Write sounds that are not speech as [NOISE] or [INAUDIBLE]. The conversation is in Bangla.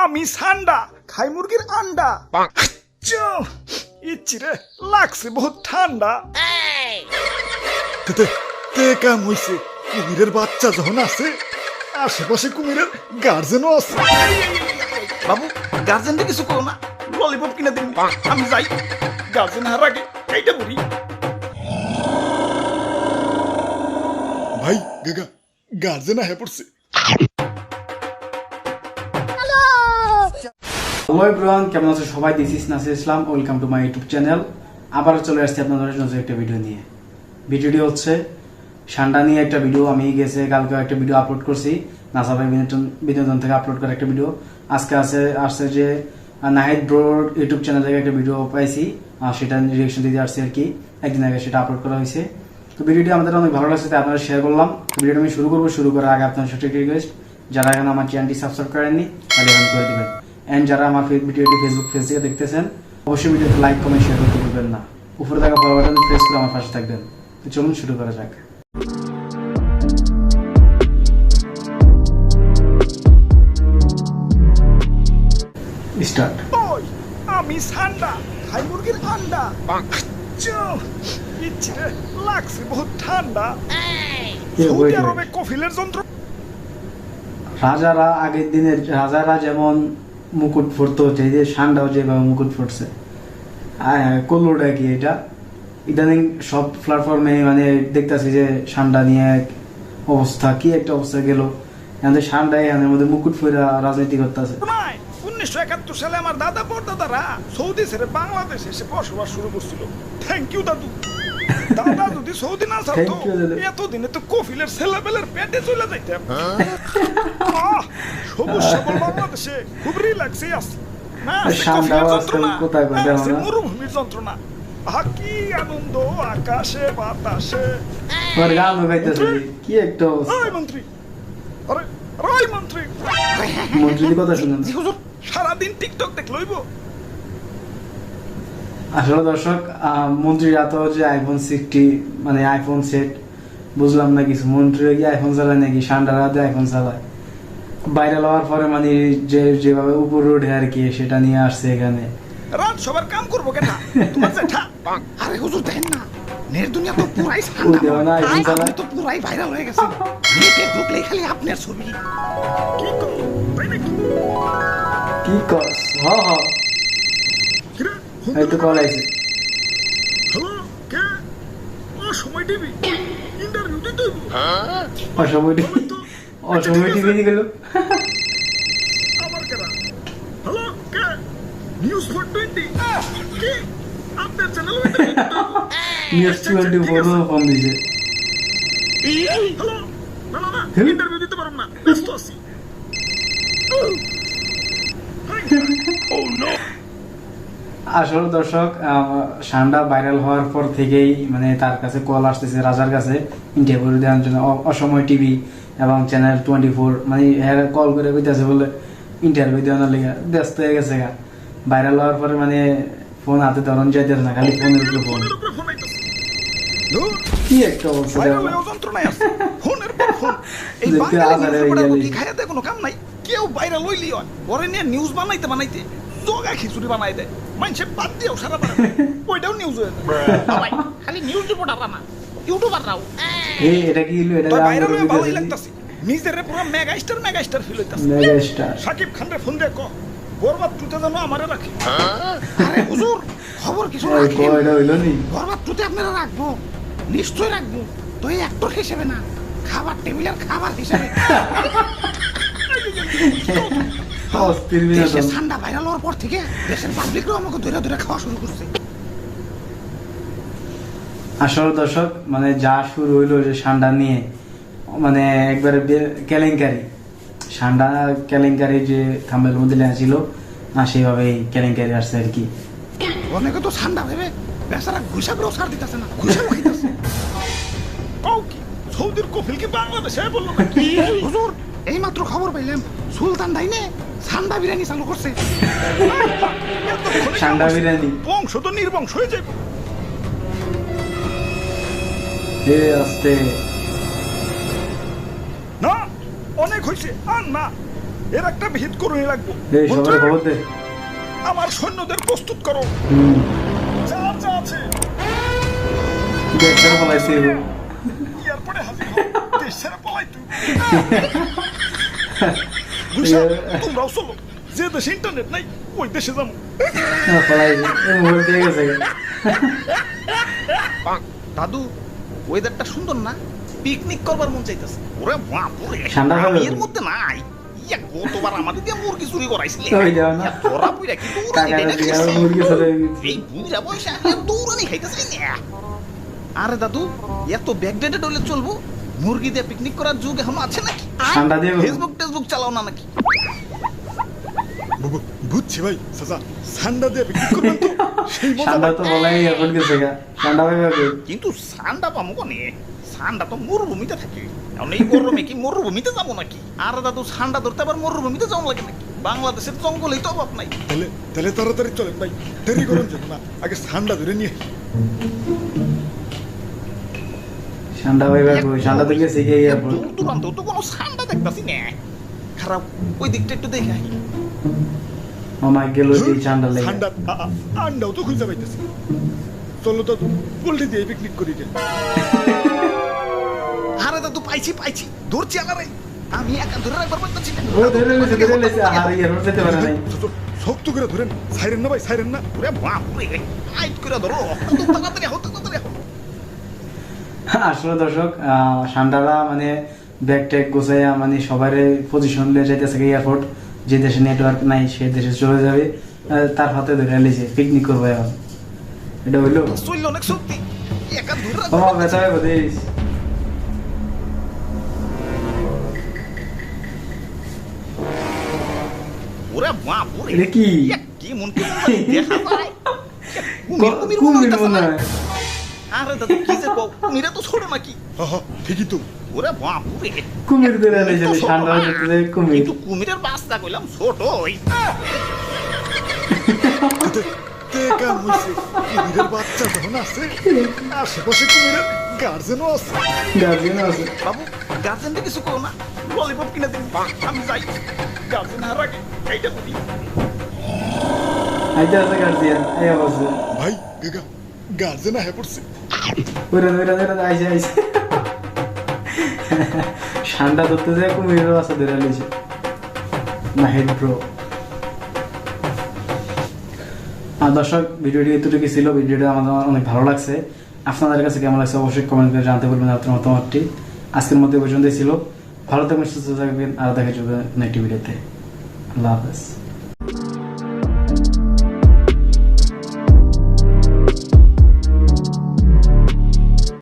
আমি সান্ডা খাই মুরগির আন্ডা। চো ইচ্ছি রে লাগছে বহুত ঠান্ডা। তে তে কাম হইছে? কুমিরের বাচ্চা যখন আছে আশেপাশে কুমিরের গার্জেনও আছে। বাবু গার্জেনটা কিছু করো না ললিপপ কিনে দিন। আমি যাই। গার্জেন হার আগে এইটা বলি ভাই গাগা গার্জেন আহে পড়ছে। হ্যালো এভরিওয়ান কেমন আছো সবাই? This is Nasir Islam welcome to my YouTube channel আবার চলে আসছি আপনাদের নতুন একটা ভিডিও নিয়ে। ভিডিওটি হচ্ছে সান্ডা নিয়ে একটা ভিডিও আমি গেছে কালকে একটা ভিডিও আপলোড করছি। নাসা ভাই বিনোদন বিনোদন থেকে আপলোড করা একটা ভিডিও আজকে আছে, আসছে যে নাহিদ ব্রোর ইউটিউব চ্যানেল থেকে একটা ভিডিও পাইছি। আর সেটা রিয়েকশন দিতে আসছি আর কি। একদিন আগে সেটা আপলোড করা হয়েছে। তো ভিডিওটি আমাদের অনেক ভালো লাগছে আপনারা শেয়ার করলাম। ভিডিওটা আমি শুরু করব। শুরু করার আগে আপনার সাথে রিকোয়েস্ট যারা এখন আমার চ্যানেলটি সাবস্ক্রাইব করেননি তাহলে এখন করে দিবেন। এন্ড যারা আমার ভিডিওটি ফেসবুক পেজ থেকে দেখতেছেন অবশ্যই ভিডিওতে লাইক কমেন্ট শেয়ার করতে ভুলবেন না। উপরে থাকা ফলো বাটন প্রেস করে আমার পাশে থাকবেন। তো চলুন শুরু করা যাক। স্টার্ট ওই আমি সান্ডা খাই মুরগির আন্ডা চো ইচ্ছি লাগছে বহুত ঠান্ডা। সৌদি. আরবে কফিলের যন্ত্র রাজারা আগের দিনের রাজারা যেমন মুকুট ফুটতো যে যে সান্ডাও যেভাবে মুকুট ফুটছে কল্লোটা কি এটা? ইদানিং সব প্ল্যাটফর্মে মানে দেখতেছি যে সান্ডা নিয়ে এক অবস্থা, কি একটা অবস্থা গেল। এখানে সান্ডা এখানের মধ্যে মুকুট ফুরা রাজনীতি করতেছে। উনিশশো একাত্তর সালে আমার দাদা পরদাদারা সৌদি ছেড়ে বাংলাদেশে এসে বসবাস শুরু করছিল। থ্যাংক ইউ দাদু। দাদা যদি সৌদি না ছাড়তো। এতদিনে তো কফিলের ছেলেবেলের পেটে চলে যাইতাম। সবুজ শ্যামল বাংলাদেশে খুব রিল্যাক্সে আছে। না কফিলের যন্ত্রণা, কোথায় না কোথায় আছে আমরা? মরুভূমির যন্ত্রণা। কি আনন্দ আকাশে বাতাসে। তোর গান গাইতেছে। কি একটা মন্ত্রী। আরে রায় মন্ত্রী। মন্ত্রীর কথা শুনেন। সারাদিন টিকটক দেখ লইব আসলে দর্শক মন্ত্রীরা তো যে আইফোন সিক্সটি মানে আইফোন সেট বুঝলাম না কিছু। মন্ত্রীরা কি আইফোন চালায় নাকি? সান্ডারা দিয়ে আইফোন চালায়। ভাইরাল হওয়ার পরে মানে যে যেভাবে উপর রোডে আর কি সেটা নিয়ে আসছে এখানে। রাত সবার কাম করব কেন? তোমার জেঠা আরে হুজুর দেখেন না। নেট দুনিয়া তো পুরাই চালায়। আপনি তো পুরাই ভাইরাল হয়ে গেছে নেটে ঢুকলেই খালি আপনার ছবি। কি কর কি কস হ হ। এই কল আইছে। হ্যালো কে? ও সময় টিভি। ইন্টারভিউ দিতে হইব। অসময় টিভি। অসময় টিভি গেল। আমার কেনা হ্যালো কে? নিউজ ফোর টোয়েন্টি আপনার channel news twenty four phone দিছে। হ্যালো না না না হ্যাঁ? ইন্টারভিউ দিতে পারব না। ব্যস্ত আছি। ও নো আসলে দর্শক সান্ডা ভাইরাল হওয়ার পর থেকেই মানে তার কাছে কল আসতেছে রাজার কাছে ইন্টারভিউ দেওয়ার জন্য। অসময় টিভি এবং চ্যানেল টোয়েন্টি ফোর মানে হ্যাঁ কল করে কইতেছে বলে ইন্টারভিউ দেওয়ার লেগে ব্যস্ত হয়ে গেছে গা। ভাইরাল হওয়ার পরে মানে ফোন হাতে ধরন যাইতেছে না খালি ফোনের উপরে ফোন কি একটা অবস্থা দেখতে কোনো কাম নাই। কেউ হয়। পরে নিয়ে নিউজ বানাইতে বানাইতে জগা খিচুড়ি বানাই দেয় মানুষে বাদ দিয়েও সারা পারে। ওইটাও নিউজ হয়ে যায় খালি নিউজ রিপোর্টাররা না ইউটিউবাররাও এই এটা কি হলো এটা ভাইরাল হয়ে ভালোই লাগতাছে নিজের পুরো mega star mega star feel হইতাছে মেগা স্টার সাকিব খান রে ফোন দিয়ে ক বরবাদ টুতে জানো আমারে রাখে আরে হুজুর খবর কিছু ওই কয়টা হইল নি বরবাদ টুতে আপনারা রাখব নিশ্চয় রাখব তো এই অ্যাক্টর হিসেবে না খাবার টেবিলের খাবার হিসেবে দেশে ঠান্ডা ভাইরাল হওয়ার পর থেকে দেশের পাবলিকরাও আমাকে ধরে ধরে খাওয়া শুরু করছে। আসলে দর্শক মানে যা শুরু হইল যে সান্ডা নিয়ে মানে একবারে কেলেঙ্কারি। সান্ডা কেলেঙ্কারি যে থাম্বেল মধ্যে লেখা ছিল না সেইভাবেই কেলেঙ্কারি আসছে আর কি। অনেকে তো ঠান্ডা ভেবে বেচারা ঘুষা করেও ছাড় দিতেছে না ঘুষা খাইতেছে। সৌদির কফিল কি বাংলাদেশে বলল কি হুজুর এই মাত্র খবর পাইলাম সুলতান ডাইনে ঠান্ডা বিরিয়ানি চালু করছে। কেমন? বিরিয়ানি? বংশ তো নির্বংশ হয়ে যাবে এ আস্তে। না অনেক হয়েছে আর না এর একটা ভিত করে রাখব এই সবার মন্ত্রী, খবর দে। আমার সৈন্যদের প্রস্তুত করো। যা যা আছে। দেখতে ফলাইছে এয়ারপোর্টে হাজির হও দেশ ছেড়ে পলাই তুই [LAUGHS] বুঝছ তোমরাও চলো। যে দেশে ইন্টারনেট নাই ওই দেশে যাব। ফলাইছে এই মোবাইল দিয়ে গেছে দাদু ওয়েদারটা সুন্দর না? পিকনিক করবার মন চাইতেছে। ওরে এর মধ্যে নাই। ইয়া গতবার আমাদের দিয়ে মুরগি চুরি করাইছিলে। পুইরা এই বুইরা দৌড়ানি আরে দাদু এত ব্যাকডেটেড হলে চলবো? মুরগি দিয়ে পিকনিক করার যুগ এখন আছে নাকি? ঠান্ডা দিয়ে ফেসবুক টেসবুক চালাও না নাকি? বুঝছি ভাই সাজা সান্ডা দিয়ে পিকনিক করবেন তো? সেই ঠান্ডা তো বলাই এয়ারপোর্ট গেছে গা। ঠান্ডা ভাবে ভাবে কিন্তু সান্ডা পাবো কোনে? সান্ডা তো মরুভূমিতে থাকে। এখন এই গরমে কি মরুভূমিতে যাব নাকি? আর দাদু সান্ডা ধরতে আবার মরুভূমিতে যাওয়া লাগে নাকি? বাংলাদেশের জঙ্গলেই তো অভাব নাই। তাহলে তাহলে তাড়াতাড়ি চলেন ভাই দেরি করুন যেন না। আগে সান্ডা ধরে নিয়ে। গিয়ে দূরান্ত তো কোনো সান্ডা দেখতাছি না। খারাপ ওই দিকটা একটু দেখে আহি মামা গেল এই ঠান্ডা লেগে। ঠান্ডা আ- আ- আন্ডাও তো খুঁজে পাইতেছি। চলো তো পোল্ট্রি দিয়ে পিকনিক করি আরে দাদু পাইছি পাইছি। ধরছি আমি একা ধরে রাখবার পারতেছি না। ও ধরে আর পারে শক্ত করে ধরেন। সাইরেন না ভাই সাইরেন না। ওরে বাপুরে হাইট করে ধরো। তো তাড়াতাড়ি হতে তাড়াতাড়ি। আসলে দর্শক সান্ডারা মানে ব্যাগ ট্যাগ গোছাইয়া মানে সবার পজিশন লিয়ে যাইতেছে এয়ারপোর্ট যে দেশে নেটওয়ার্ক নাই সে দেশে চলে যাবে তার হাতে ধরে লিছে পিকনিক করব এখন। এটা হইল? অনেক সত্যি। রাখবার ব্যথা হবে দেশ ওরে বাপুরে এটা কি? কি মন কি দেখা যায় কুমির [LAUGHS] কুমির মনে মনে? হয়। আরে দাদু কি যে কও? কুমিরে তো ছোট নাকি? ঠিকই তো। ওরে বাপুরে। কুমির ধরে কিন্তু ছোট। ঠান্ডা। হচ্ছে কুমির। কিন্তু কুমিরের বাচ্চা কইলাম ছোট। ওই তে। কাম হইছে? কুমিরের বাচ্চা যখন আছে আশেপাশে কুমিরের গার্জেনও আছে। গার্জিয়ান আছে। বাবু গার্জেনটা কিছু কো না? ললিপপ কিনে দিন। আমি যাই। গার্জেন হার আগে এইটা করি। আইতে আছে গার্জিয়ান এই অবস্থা। ভাই গেগা গার্জেন আহে পড়ছে। ওরা ওরা ওরা আইসে আইসে ঠান্ডা ধরতে যায়, কুমিরের বাসা ধরে লিছে প্রো আর দর্শক, ভিডিওটি এতটুকু ছিল। ভিডিওটা আমাদের অনেক ভালো লাগছে। আপনাদের কাছে কেমন লাগছে অবশ্যই কমেন্ট করে জানতে বলবেন আপনার মতামতটি। আজকের মধ্যে পর্যন্তই ছিল। ভালো থাকবেন, সুস্থ থাকবেন। আর দেখা যাবে নেক্সট ভিডিওতে। আল্লাহ হাফেজ।